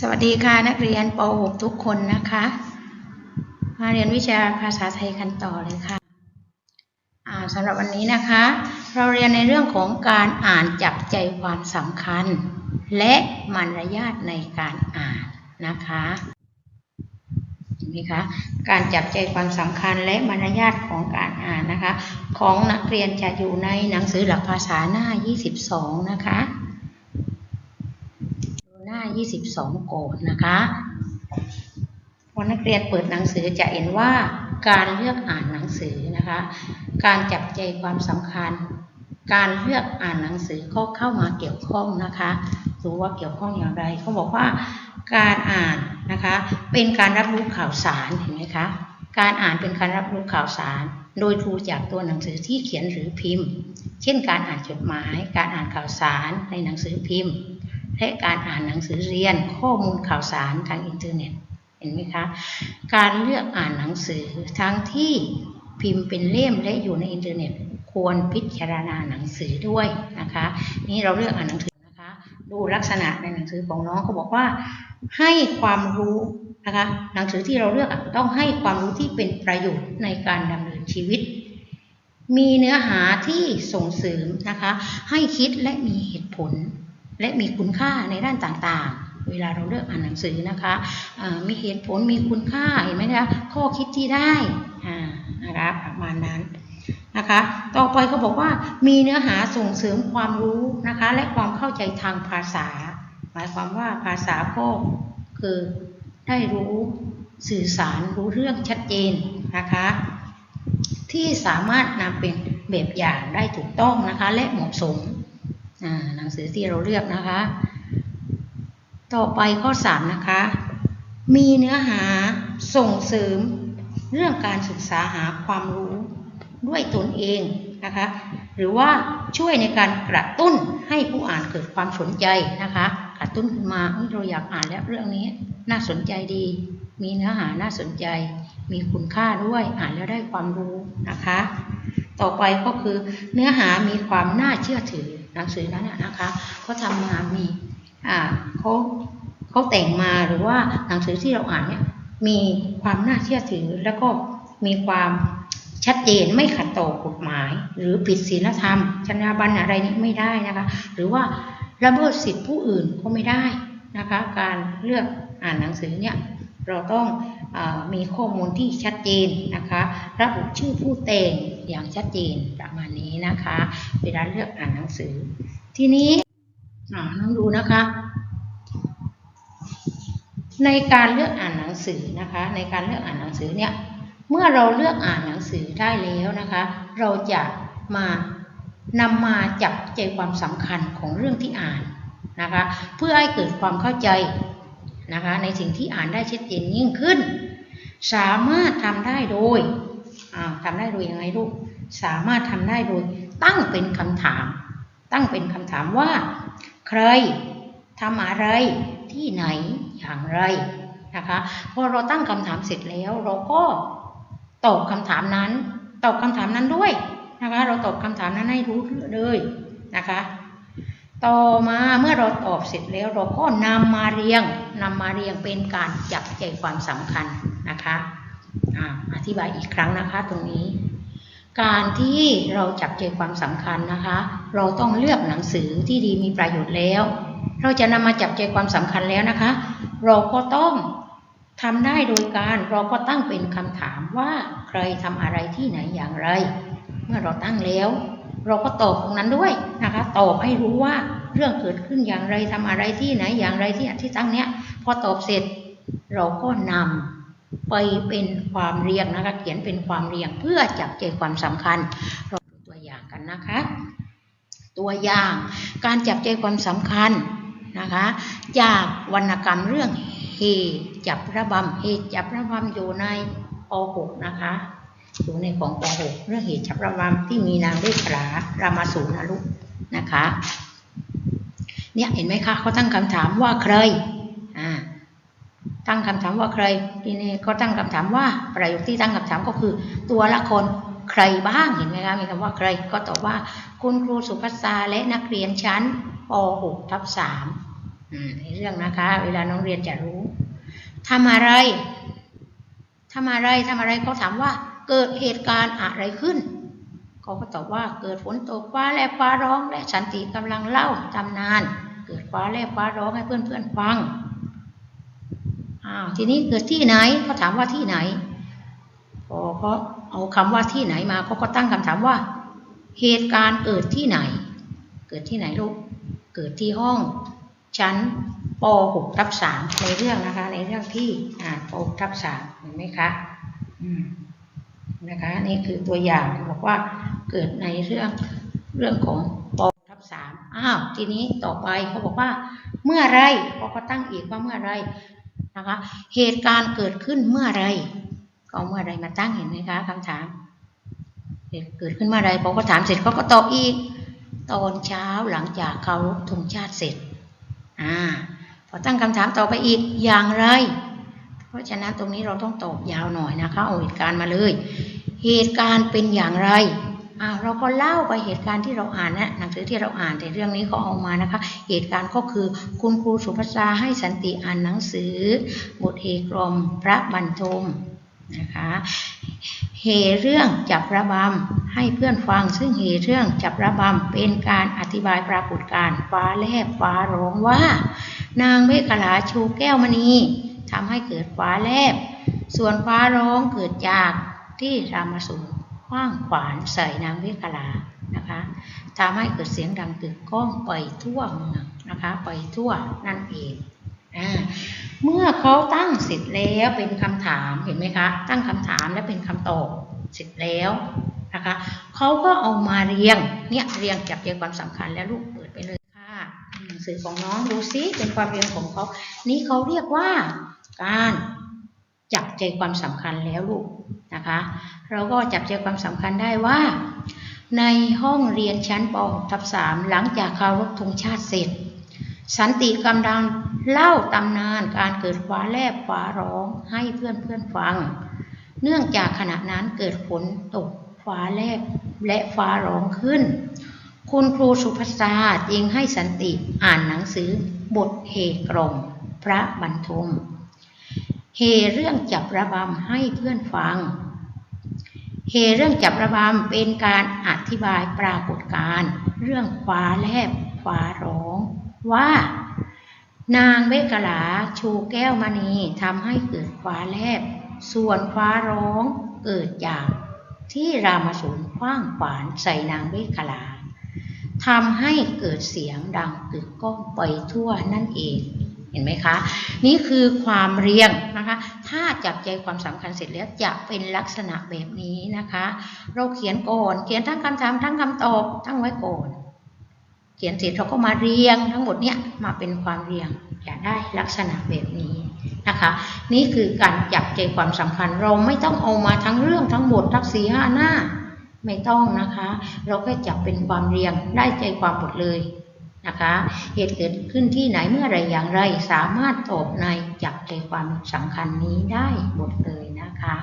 สวัสดีค่ะนักเรียนป .6 ทุกคนนะคะ มาเรียนวิชาภาษาไทยกันต่อเลยค่ะอ่าสำหรับวันนี้นะคะ เราเรียนในเรื่องของการอ่านจับใจความสำคัญ และมารยาทในการอ่านนะคะเห็นไหมคะการจับใจความสำคัญและมารยาทของการอ่านนะคะ ของนักเรียนจะอยู่ในหนังสือหลักภาษาหน้า 22 นะคะ 22โกดนะคะวันนักเรียนเปิดหนังสือจะเห็นว่าการเลือกอ่านหนังสือนะคะ การจับใจความสำคัญ การเลือกอ่านหนังสือก็เข้ามาเกี่ยวข้องนะคะดูว่าเกี่ยวข้องอย่างไรเขาบอกว่าการอ่านนะคะเป็นการรับรู้ข่าวสารเห็นไหมคะการอ่านเป็นการรับรู้ข่าวสาร โดยดูจากตัวหนังสือที่เขียนหรือพิมพ์ เช่น การอ่านจดหมาย การอ่านข่าวสารในหนังสือพิมพ์ และการอ่านหนังสือเรียนข้อมูลข่าวสารทางอินเทอร์เน็ตเห็นไหมคะ การเลือกอ่านหนังสือทั้งที่พิมพ์เป็นเล่มและอยู่ในอินเทอร์เน็ตควรพิจารณาหนังสือด้วยนะคะ นี่เราเลือกอ่านหนังสือนะคะ ดูลักษณะในหนังสือของน้องเขาบอกว่าให้ความรู้นะคะหนังสือที่เราเลือกอะต้องให้ความรู้ที่เป็นประโยชน์ในการดำเนินชีวิต มีเนื้อหาที่ส่งเสริมนะคะ ให้คิดและมีเหตุผล และมีคุณค่าในด้านต่างๆ เวลาเราเลือกอ่านหนังสือนะคะะมีเหตุผลมีคุณค่าเห็นไหมคะข้อคิดที่ได้นะคะประมาณนั้นนะคะต่อไปเขาบอกว่ามีเนื้อหาส่งเสริมความรู้นะคะและความเข้าใจทางภาษา หมายความว่าภาษาก็คือได้รู้สื่อสารรู้เรื่องชัดเจนนะคะที่สามารถนำเป็นแบบอย่างได้ถูกต้องนะคะและเหมาะสม หนังสือที่เราเลือกนะคะ ต่อไปข้อ 3 นะคะ มีเนื้อหาส่งเสริมเรื่องการศึกษาหาความรู้ด้วยตนเองนะคะ หรือว่าช่วยในการกระตุ้นให้ผู้อ่านเกิดความสนใจนะคะ กระตุ้นขึ้นมาเราอยากอ่านแล้วเรื่องนี้น่าสนใจดี มีเนื้อหาน่าสนใจ มีคุณค่าด้วยอ่านแล้วได้ความรู้นะคะ ต่อไปก็คือเนื้อหามีความน่าเชื่อถือ หนังสือนั้นนะคะเขาทำมามีอ่าเขาเขาแต่งมาหรือว่าหนังสือที่เราอ่านเนี่ยมีความน่าเชื่อถือแล้วก็มีความชัดเจนไม่ขัดต่อกฎหมาย หรือผิดศีลธรรมจรรยาบรรณอะไรนี้ไม่ได้นะคะ หรือว่าละเมิดสิทธิผู้อื่นก็ไม่ได้นะคะ การเลือกอ่านหนังสือเนี่ยเราต้อง มีข้อมูลที่ชัดเจนนะคะ ระบุชื่อผู้แต่งอย่างชัดเจนประมาณนี้นะคะ เวลาเลือกอ่านหนังสือ ทีนี้ลองดูนะคะ ในการเลือกอ่านหนังสือนะคะ ในการเลือกอ่านหนังสือเนี่ยเมื่อเราเลือกอ่านหนังสือได้แล้วนะคะ เราจะมานำมาจับใจความสำคัญของเรื่องที่อ่านนะคะ เพื่อให้เกิดความเข้าใจนะคะในสิ่งที่อ่านได้ชัดเจนยิ่งขึ้น สามารถทำได้โดยทำได้โดยยังไงลูกสามารถทำได้โดย ตั้งเป็นคำถาม ตั้งเป็นคำถามว่า ใครทำอะไรที่ไหนอย่างไรนะคะพอเราตั้งคำถามเสร็จแล้วเราก็ตอบคำถามนั้น ตอบคำถามนั้นด้วยนะคะ เราตอบคำถามนั้นให้รู้เลยนะคะ ต่อมาเมื่อเราตอบเสร็จแล้วเราก็นำมาเรียงนำมาเรียงเป็นการจับใจความสำคัญนะคะออธิบายอีกครั้งนะคะตรงนี้ การที่เราจับใจความสำคัญนะคะ เราต้องเลือกหนังสือที่ดีมีประโยชน์แล้ว เราจะนำมาจับใจความสำคัญแล้วนะคะ เราก็ต้องทำได้โดยการเราก็ตั้งเป็นคำถามว่าใครทำอะไรที่ไหนอย่างไร เมื่อเราตั้งแล้ว เราก็ตอบตรงนั้นด้วยนะคะตอบให้รู้ว่าเรื่องเกิดขึ้นอย่างไรทำอะไรที่ไหนอย่างไรที่ที่ตั้งเนี้ยพอตอบเสร็จ เราก็นำไปเป็นความเรียงนะคะเขียนเป็นความเรียงเพื่อจับใจความสำคัญ เราดูตัวอย่างกันนะคะ ตัวอย่างการจับใจความสำคัญนะคะ จากวรรณกรรมเรื่องเฮจับระบำเฮจับระบำอยู่ในป .6 นะคะ อยู่ในของป .6 เรื่องเหตุจับระบำที่มีนางเวสรารามาสูนะลูกนะคะ เนี่ยเห็นไหมคะเขาตั้งคำถามว่าใครอ่าตั้งคำถามว่าใครทีนี้ก็ตั้งคำถามว่าประโยคที่ตั้งคำถามก็คือ ตัวละครใครบ้างเห็นไหมคะมีคำว่าใครก็ตอบว่า คุณครูสุภัสสาและนักเรียนชั้นป .6 ทับ3อืมในเรื่องนะคะ เวลาน้องเรียนจะรู้ทำอะไรทำอะไรทำอะไรเขาถามว่า เกิดเหตุการณ์อะไรขึ้น เขาก็ตอบว่าเกิดฝนตกฟ้าแลบฟ้าร้องและสันติกำลังเล่าตำนาน เกิดฟ้าแลบฟ้าร้องให้เพื่อนเพื่อนๆฟังอ้าวทีนี้เกิดที่ไหนเขาถามว่าที่ไหนพอเขาเอาคำว่าที่ไหนมาเขาก็ตั้งคำถามว่า เหตุการณ์เกิดที่ไหน เกิดที่ไหนลูกเกิดที่ห้องชั้นป .6 ทับ3ในเรื่องนะคะ ในเรื่องที่อ่านป .6 ทับ3เห็นไหมคะ อืม นะคะนี่คือตัวอย่างบอกว่าเกิดในเรื่องเรื่องของป .6 ทับ3อ้าวทีนี้ต่อไปเขาบอกว่า เมื่อไรเขาก็ตั้งอีกว่าเมื่อไรนะคะเหตุการณ์เกิดขึ้นเมื่อไรก็เอาเมื่อไรมาตั้งเห็นไหมคะคำถามเหตุเกิดขึ้นเมื่อไรพอเขาถามเสร็จเขาก็ตอบอีก ตอนเช้าหลังจากเคารพธงชาติเสร็จอ่าพอตั้งคำถามต่อไปอีกอย่างไร เพราะฉะนั้นตรงนี้เราต้องตอบยาวหน่อยนะคะเอาเหตุการณ์มาเลย เหตุการณ์เป็นอย่างไรอ่าเราก็เล่าไปเหตุการณ์ที่เราอ่านนะหนังสือที่เราอ่านแต่เรื่องนี้เขาเอามานะคะ เหตุการณ์ก็คือคุณครูสุภาษาให้สันติอ่านหนังสือ บทเอกรมพระบรรทมนะคะเฮเรื่องจับระบำให้เพื่อนฟัง ซึ่งเฮเรื่องจับระบำเป็นการอธิบายปรากฏการณ์ฟ้าแลบฟ้าร้องว่า นางเวกลาชูแก้วมณีทำให้เกิดฟ้าแลบ ส่วนฟ้าร้องเกิดจาก ที่รามสูรคว้างขวานใส่นางเวกลานะคะทำให้เกิดเสียงดังกึกก้องไปทั่วเมืองนะคะไปทั่วนั่นเองอ่าเมื่อเขาตั้งเสร็จแล้วเป็นคำถามเห็นไหมคะ ตั้งคำถามและเป็นคำตอบเสร็จแล้วนะคะเขาก็เอามาเรียงเนี่ยเรียงจับใจความสำคัญแล้วลูกเปิดไปเลยค่ะหนังสือของน้องดูซิเป็นความเรียงของเขานี่เขาเรียกว่าการจับใจความสำคัญแล้วลูก นะคะ เราก็จับใจความสำคัญได้ว่า ในห้องเรียนชั้นป .6 ทับ3หลังจากเคารพธงชาติเสร็จ สันติกำลังเล่าตำนานการเกิดฟ้าแลบฟ้าร้องให้เพื่อนเพื่อนฟัง เนื่องจากขณะนั้นเกิดฝนตกฟ้าแลบและฟ้าร้องขึ้น คุณครูสุภาษาจึงให้สันติอ่านหนังสือบทเฮกรมพระบรรทม เฮเรื่องจับระบำให้เพื่อนฟัง เฮเรื่องจับระบำเป็นการอธิบายปรากฏการณ์เรื่องฟ้าแลบฟ้าร้อง ว่า นางเวกลาชูแก้วมณีทำให้เกิดฟ้าแลบ ส่วนฟ้าร้องเกิดจากที่รามสูรคว้างขวานใส่นางเวกลาทำให้เกิดเสียงดังกึกก้องไปทั่วนั่นเอง ห็นไหมคะ นี่คือความเรียงนะคะ ถ้าจับใจความสำคัญเสร็จแล้วจะเป็นลักษณะแบบนี้นะคะ เราเขียนก่อนเขียนทั้งคำถามทั้งคำตอบทั้งไว้ก่อน เขียนเสร็จเราก็มาเรียงทั้งหมดเนี่ยมาเป็นความเรียงจะได้ลักษณะแบบนี้นะคะ นี่คือการจับใจความสำคัญเราไม่ต้องเอามาทั้งเรื่องทั้งหมดทั้งสี่ห้าหน้า ไม่ต้องนะคะ เราแค่จับเป็นความเรียงได้ใจความหมดเลย นะคะ เหตุเกิดขึ้นที่ไหนเมื่อไรอย่างไรสามารถตอบในจับใจความสำคัญนี้ได้หมดเลยนะคะ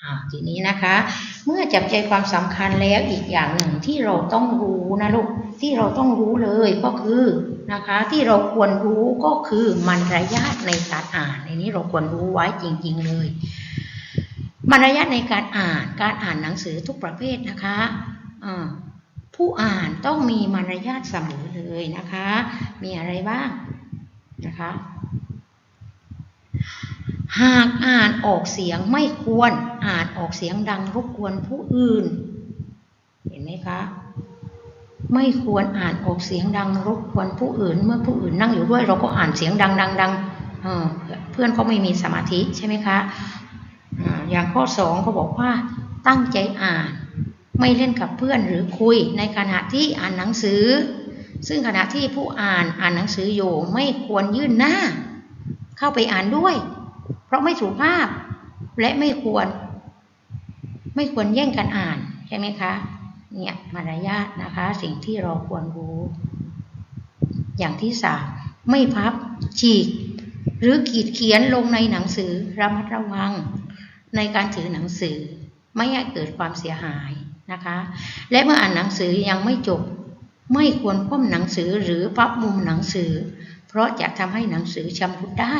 อ่าทีนี้นะคะ เมื่อจับใจความสำคัญแล้วอีกอย่างหนึ่งที่เราต้องรู้นะลูกที่เราต้องรู้เลยก็คือนะคะที่เราควรรู้ก็คือมารยาทในการอ่านในนี้เราควรรู้ไว้จริง ๆเลยมารยาทในการอ่านการอ่านหนังสือทุกประเภทนะคะอ่า ผู้อ่านต้องมีมารยาทเสมอเลยนะคะ มีอะไรบ้างนะคะ หากอ่านออกเสียงไม่ควรอ่านออกเสียงดังรบกวนผู้อื่น เห็นไหมคะไม่ควรอ่านออกเสียงดังรบกวนผู้อื่น เมื่อผู้อื่นนั่งอยู่ด้วยเราก็อ่านเสียงดังดังดังเพื่อนเขาไม่มีสมาธิใช่ไหมคะอย่างข้อสองเขาบอกว่าตั้งใจอ่าน ไม่เล่นกับเพื่อนหรือคุยในขณะที่อ่านหนังสือ ซึ่งขณะที่ผู้อ่านอ่านหนังสืออยู่ไม่ควรยื่นหน้า เข้าไปอ่านด้วย เพราะไม่สุภาพและไม่ควร ไม่ควรแย่งกันอ่านใช่ไหมคะเนี่ยมารยาทนะคะ สิ่งที่เราควรรู้ อย่างที่สามไม่พับ ฉีก หรือขีดเขียนลงในหนังสือระมัดระวัง ในการถือหนังสือไม่ให้เกิดความเสียหาย นะคะ และเมื่ออ่านหนังสือยังไม่จบ ไม่ควรคว่ำหนังสือหรือพับมุมหนังสือ เพราะจะทำให้หนังสือชำรุดได้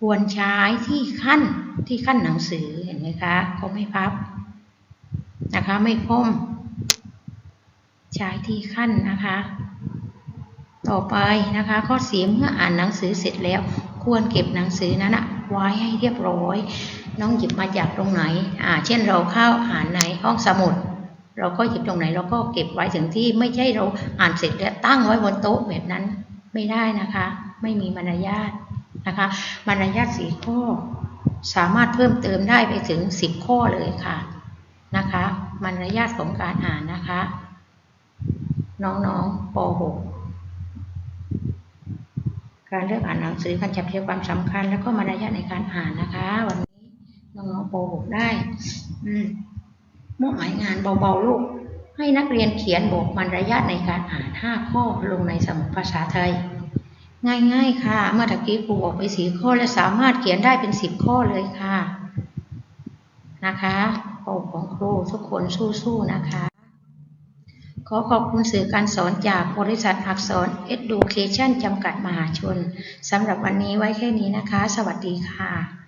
ควรใช้ที่ขั้นที่ขั้นหนังสือเห็นไหมคะเขาไม่พับนะคะไม่คว่ำใช้ที่ขั้นนะคะ ต่อไปนะคะ ข้อเสียเมื่ออ่านหนังสือเสร็จแล้ว ควรเก็บหนังสือนั้นนะไว้ให้เรียบร้อย น้องหยิบมาจากตรงไหน อ่า เช่นเราเข้าอ่านในห้องสมุด เราก็หยิบตรงไหนเราก็เก็บไว้ถึงที่ไม่ใช่เราอ่านเสร็จแล้วตั้งไว้บนโต๊ะแบบนั้นไม่ได้นะคะ ไม่มีมารยาทนะคะ มารยาทสีข้อ สามารถเพิ่มเติมได้ไปถึงสิบข้อเลยค่ะนะคะ มารยาทของการอ่านนะคะ น้องๆป .6 การเลือกอ่านหนังสือการจับใจความสำคัญ แล้วก็มารยาทในการอ่านนะคะวัน นี้น้องๆป .6 ได้ อืมมอบหมายงานเบาๆลูก ให้นักเรียนเขียนบอกมารยาทในการอ่าน5ข้อลงในสมุดภาษาไทย ง่ายๆค่ะ เมื่อตะกี้ครูบอกไปสีข้อและสามารถเขียนได้เป็น10ข้อเลยค่ะ นะคะโอ้ของครูทุกคนสู้ๆนะคะ ขอขอบคุณสื่อการสอนจากบริษัทอักษร Education จำกัดมหาชนสำหรับวันนี้ไว้แค่นี้นะคะ สวัสดีค่ะ